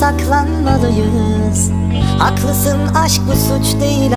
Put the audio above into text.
saklanmalıyız. Haklısın aşk bu suç değil.